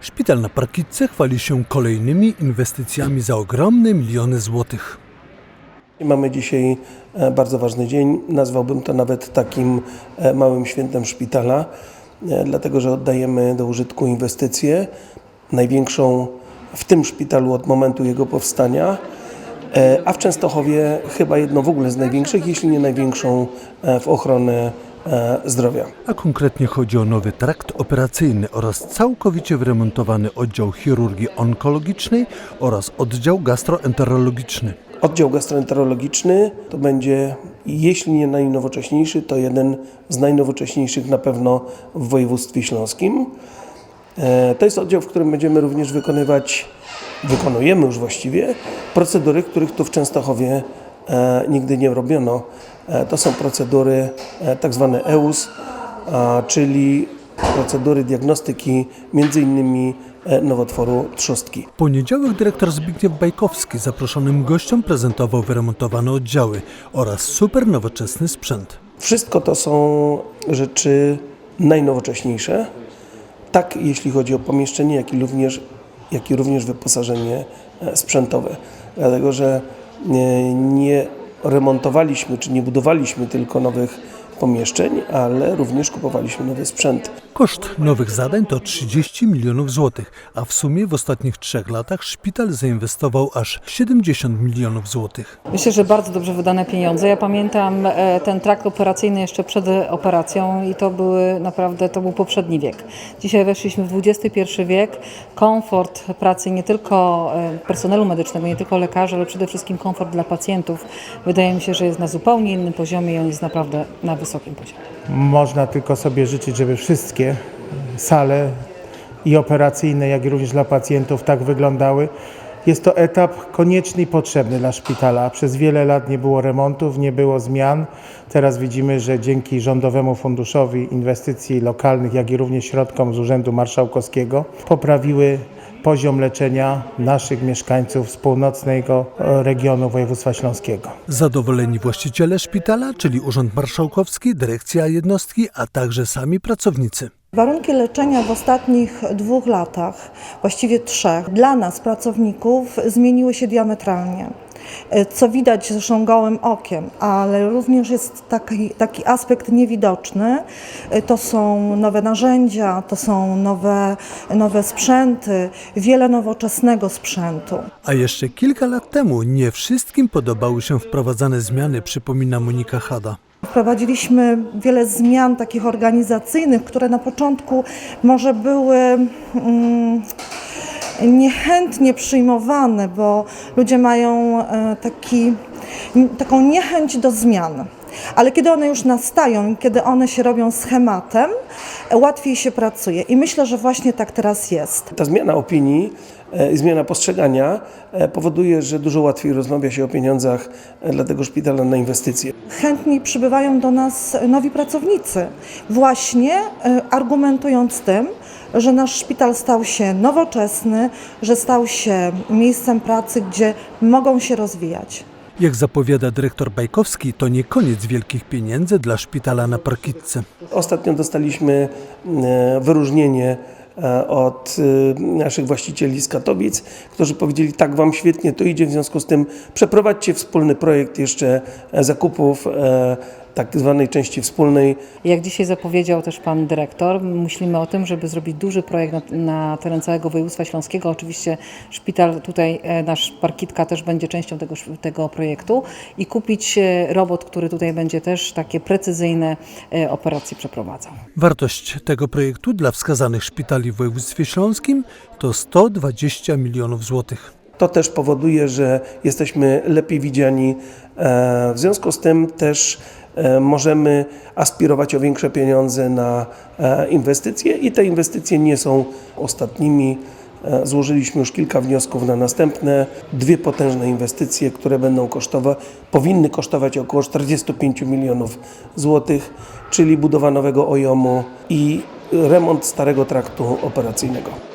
Szpital na Parkitce chwali się kolejnymi inwestycjami za ogromne miliony złotych. Mamy dzisiaj e, bardzo ważny dzień. Nazwałbym to nawet takim e, małym świętem szpitala, e, dlatego że oddajemy do użytku inwestycję, największą w tym szpitalu od momentu jego powstania, a w Częstochowie chyba jedną w ogóle z największych, jeśli nie największą w ochronę zdrowia. A konkretnie chodzi o nowy trakt operacyjny oraz całkowicie wyremontowany oddział chirurgii onkologicznej oraz oddział gastroenterologiczny. Oddział gastroenterologiczny to będzie, jeśli nie najnowocześniejszy, to jeden z najnowocześniejszych na pewno w województwie śląskim. E, To jest oddział, w którym będziemy również wykonywać, wykonujemy już właściwie, procedury, których tu w Częstochowie e, nigdy nie robiono. E, To są procedury e, tak zwane EUS, czyli procedury diagnostyki między innymi e, nowotworu trzustki. W poniedziałek dyrektor Zbigniew Bajkowski zaproszonym gościom prezentował wyremontowane oddziały oraz super nowoczesny sprzęt. Wszystko to są rzeczy najnowocześniejsze, tak jeśli chodzi o pomieszczenie, jak i również, jak i również wyposażenie e, sprzętowe. Dlatego, że nie, remontowaliśmy czy nie budowaliśmy tylko nowych pomieszczeń, ale również kupowaliśmy nowy sprzęt. Koszt nowych zadań to 30 milionów złotych, a w sumie w ostatnich trzech latach szpital zainwestował aż 70 milionów złotych. Myślę, że bardzo dobrze wydane pieniądze. Ja pamiętam e, ten trakt operacyjny jeszcze przed operacją i to były naprawdę, to był poprzedni wiek. Dzisiaj weszliśmy w XXI wiek. Komfort pracy nie tylko e, personelu medycznego, nie tylko lekarzy, ale przede wszystkim komfort dla pacjentów. Wydaje mi się, że jest na zupełnie innym poziomie i on jest naprawdę na wysokim poziomie. Można tylko sobie życzyć, żeby wszystkie sale i operacyjne, jak i również dla pacjentów tak wyglądały. Jest to etap konieczny i potrzebny dla szpitala. Przez wiele lat nie było remontów, nie było zmian. Teraz widzimy, że dzięki Rządowemu Funduszowi Inwestycji Lokalnych, jak i również środkom z Urzędu Marszałkowskiego poprawiły poziom leczenia naszych mieszkańców z północnego e, regionu województwa śląskiego. Zadowoleni właściciele szpitala, czyli Urząd Marszałkowski, dyrekcja jednostki, a także sami pracownicy. Warunki leczenia w ostatnich dwóch latach, właściwie trzech, dla nas, pracowników, zmieniły się diametralnie. E, Co widać zresztą gołym okiem, ale również jest taki, taki aspekt niewidoczny. E, To są nowe narzędzia, to są nowe, nowe sprzęty, wiele nowoczesnego sprzętu. A jeszcze kilka lat temu nie wszystkim podobały się wprowadzane zmiany, przypomina Monika Hada. Wprowadziliśmy wiele zmian takich organizacyjnych, które na początku może były mm, niechętnie przyjmowane, bo ludzie mają e, taki, taką niechęć do zmian. Ale kiedy one już nastają, kiedy one się robią schematem, łatwiej się pracuje. I myślę, że właśnie tak teraz jest. Ta zmiana opinii i zmiana postrzegania e, powoduje, że dużo łatwiej rozmawia się o pieniądzach e, dla tego szpitala na inwestycje. chętniej przybywają do nas nowi pracownicy, właśnie e, argumentując tym, że nasz szpital stał się nowoczesny, że stał się miejscem pracy, gdzie mogą się rozwijać. Jak zapowiada dyrektor Bajkowski, to nie koniec wielkich pieniędzy dla szpitala na Parkitce. Ostatnio dostaliśmy e, wyróżnienie e, od e, naszych właścicieli z Katowic, którzy powiedzieli, tak Wam świetnie to idzie, w związku z tym przeprowadźcie wspólny projekt jeszcze e, zakupów e, tak zwanej części wspólnej. Jak dzisiaj zapowiedział też pan dyrektor, myślimy o tym, żeby zrobić duży projekt na, na teren całego województwa śląskiego. Oczywiście szpital tutaj, e, nasz Parkitka też będzie częścią tego, tego projektu i kupić e, robot, który tutaj będzie też takie precyzyjne e, operacje przeprowadzał. Wartość tego projektu dla wskazanych szpitali w województwie śląskim to 120 milionów złotych. To też powoduje, że jesteśmy lepiej widziani. W związku z tym też możemy aspirować o większe pieniądze na e, inwestycje i te inwestycje nie są ostatnimi. E, Złożyliśmy już kilka wniosków na następne dwie potężne inwestycje, które będą kosztować, powinny kosztować około 45 milionów złotych, czyli budowa nowego OJOM-u i remont starego traktu operacyjnego.